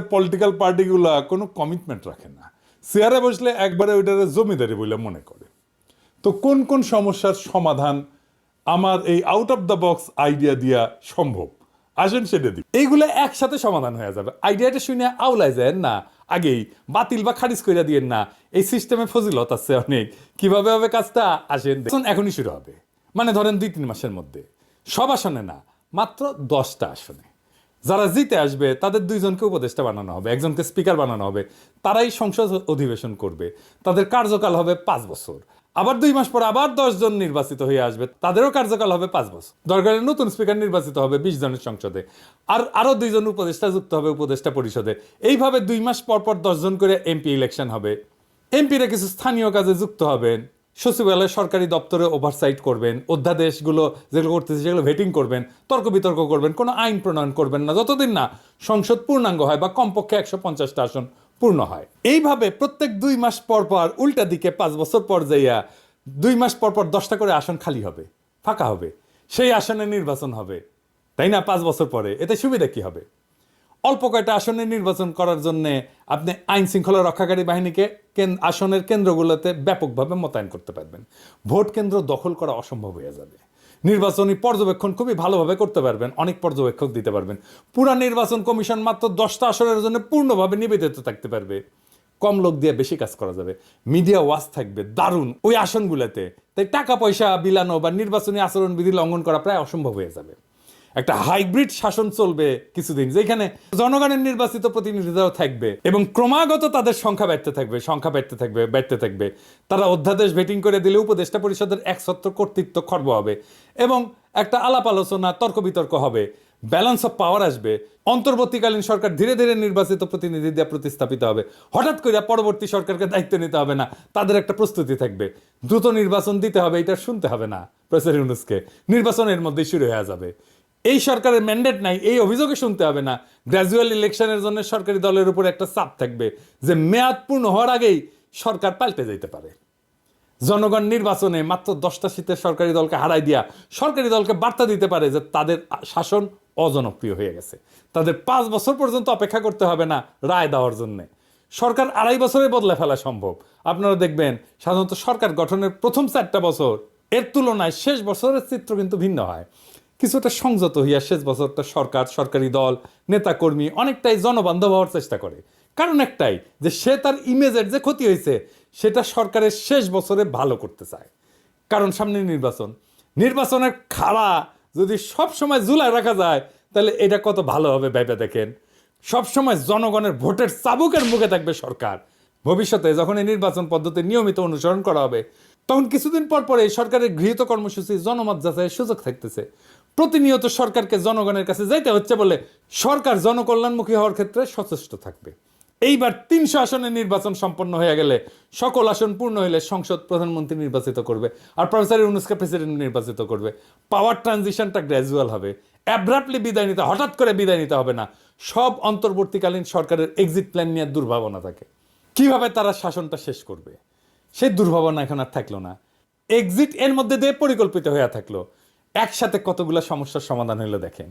Political পার্টিগুলা কোনো commitment রাখে না। চেয়ারে বসলে একবারে ওইটারে জমিদারি বলে মনে করে। তো কোন কোন সমস্যার সমাধান আমার এই out of the box idea দিয়া সম্ভব? আসেন সেটা দিই। এইগুলো একসাথে সমাধান হয়ে যাবে। আইডিয়াটা শুনে আউলাই যায় না। আগেই বাতিল বা খারিজ করে দিয়ে না। এই সিস্টেমে ফজিলত আছে অনেক। কীভাবে হবে কাজটা? আসেন দেখুন এখনই শুরু হবে। মানে ধরেন দুই তিন মাসের মধ্যে। সব আসনে না, মাত্র দশটা আসনে। যারা জিতে আসবে, তাদের দুইজনকে উপদেষ্টা বানানো হবে, একজনকে স্পিকার বানানো হবে। তারাই সংসদ অধিবেশন করবে। তাদের কার্যকাল হবে পাঁচ বছর। আবার দুই মাস পর আবার দশ জন নির্বাচিত হয়ে আসবে। তাদেরও কার্যকাল হবে পাঁচ বছর। দরকারে নতুন স্পিকার নির্বাচিত হবে বিশ জনের সংসদে। আর আরও দুইজন উপদেষ্টা যুক্ত হবে উপদেষ্টা পরিষদে। এইভাবে দুই মাস পর পর দশজন করে এমপি ইলেকশন হবে। এমপিরা কিছু স্থানীয় কাজে যুক্ত হবেন। সচিবালয় সরকারি দপ্তরে ওভারসাইট করবেন, অধ্যাদেশগুলো যেগুলো করতেছে সেগুলো ভেটিং করবেন, তর্ক বিতর্ক করবেন, কোনো আইন প্রণয়ন করবেন না, যতদিন না সংসদ পূর্ণাঙ্গ হয় বা কমপক্ষে একশো পঞ্চাশটা আসন পূর্ণ হয়। এইভাবে প্রত্যেক দুই মাস পর পর উল্টা দিকে পাঁচ বছর পর যাইয়া দুই মাস পর পর দশটা করে আসন খালি হবে, ফাঁকা হবে, সেই আসনে নির্বাচন হবে, তাই না? পাঁচ বছর পরে, এতে সুবিধা কি হবে? অল্প কয়টা আসনে নির্বাচন করার জন্য আপনি আইন শৃঙ্খলা রক্ষাকারী বাহিনীকে আসনের কেন্দ্রগুলোতে ব্যাপকভাবে মোতায়েন করতে পারবেন। ভোট কেন্দ্র দখল করা অসম্ভব হয়ে যাবে। নির্বাচনী পর্যবেক্ষণ খুবই ভালোভাবে করতে পারবেন, অনেক পর্যবেক্ষক দিতে পারবেন। পুরা নির্বাচন কমিশন মাত্র দশটা আসনের জন্য পূর্ণভাবে নিবেদিত থাকতে পারবে। কম লোক দিয়ে বেশি কাজ করা যাবে। মিডিয়া ওয়াচ থাকবে, দারুণ ওই আসনগুলোতে। তাই টাকা পয়সা বিলানো বা নির্বাচনী আচরণ বিধি লঙ্ঘন করা প্রায় অসম্ভব হয়ে যাবে। একটা হাইব্রিড শাসন চলবে কিছুদিন, যেখানে জনগণের নির্বাচিত প্রতিনিধিরাও থাকবে এবং ক্রমাগত তাদের সংখ্যা বাড়তে থাকবে, সংখ্যা বাড়তে থাকবে বাড়তে থাকবে। তারা অধ্যাদেশ ভেটিং করে দিলে উপদেষ্টা পরিষদের একসত্র কর্তৃত্ব খর্ব হবে এবং একটা আলাপ আলোচনা তর্ক বিতর্ক হবে। ব্যালেন্স অফ পাওয়ার আসবে। অন্তর্বর্তীকালীন সরকার ধীরে ধীরে নির্বাচিত প্রতিনিধি দিয়ে প্রতিস্থাপিত হবে। হঠাৎ করে পরবর্তী সরকারকে দায়িত্ব নিতে হবে না, তাদের একটা প্রস্তুতি থাকবে। দ্রুত নির্বাচন দিতে হবে, এটা শুনতে হবে না, প্রফেসর ইউনুসকে। নির্বাচনের মধ্যেই শুরু হয়ে যাবে। এই সরকারের ম্যান্ডেট নাই, এই অভিযোগে শুনতে হবে না। গ্র্যাজুয়াল ইলেকশনের জন্য সরকারি দলের উপর একটা চাপ থাকবে, যে মেয়াদ পূর্ণ হওয়ার আগেই সরকার পাল্টে যেতে পারে। জনগণ নির্বাচনে মাত্র দশটা শীতের সরকারি দলকে হারাই দিয়া সরকারি দলকে বার্তা দিতে পারে যে তাদের শাসন অজনপ্রিয় হয়ে গেছে। তাদের পাঁচ বছর পর্যন্ত অপেক্ষা করতে হবে না রায় দেওয়ার জন্যে। সরকার আড়াই বছরে বদলে ফেলা সম্ভব। আপনারা দেখবেন, সাধারণত সরকার গঠনের প্রথম চারটা বছর, এর তুলনায় শেষ বছরের চিত্র কিন্তু ভিন্ন হয়। কিছুটা সংযত হইয়া শেষ বছরটা সরকার, সরকারি দল, নেতাকর্মী অনেকটাই জনবান্ধব হওয়ার চেষ্টা করে। কারণ একটাই, যে সে তার ইমেজের যে ক্ষতি হয়েছে সেটা সরকারের শেষ বছরে ভালো করতে চায়। কারণ সামনে নির্বাচন। নির্বাচনের খাড়া যদি সব সময় জুলাই রাখা যায়, তাহলে এটা কত ভালো হবে ভেবে দেখেন। সব সময় জনগণের ভোটের চাবুকের মুখে থাকবে সরকার। ভবিষ্যতে যখন এই নির্বাচন পদ্ধতি নিয়মিত অনুসরণ করা হবে, তখন কিছুদিন পর পরে সরকারের গৃহীত কর্মসূচি জনমত যাচাইয়ের সুযোগ থাকতেছে। প্রতিনিয়ত সরকারকে জনগণের কাছে যাইতে হচ্ছে বলে সরকার জনকল্যাণমুখী হওয়ার ক্ষেত্রে সচেষ্ট থাকবে। এইবার তিনশো আসনে নির্বাচন সম্পন্ন হয়ে গেলে সকল আসন পূর্ণ হলে সংসদ প্রধানমন্ত্রী নির্বাচিত করবে আর প্রফেসর ইউনুসকে প্রেসিডেন্ট নির্বাচিত করবে। পাওয়ার ট্রানজিশনটা গ্র্যাজুয়াল হবে। অ্যাব্রাপ্টলি বিদায় নিতে, হঠাৎ করে বিদায় নিতে হবে না। সব অন্তর্বর্তীকালীন সরকারের এক্সিট প্ল্যান নিয়ে দুর্ভাবনা থাকে। কীভাবে তারা শাসনটা শেষ করবে? সেই দুর্ভাবনা এখন আর থাকল না। এক্সিট এর মধ্যে দিয়ে পরিকল্পিত হয়ে থাকল। একসাথে কতগুলো সমস্যার সমাধান হলো দেখেন।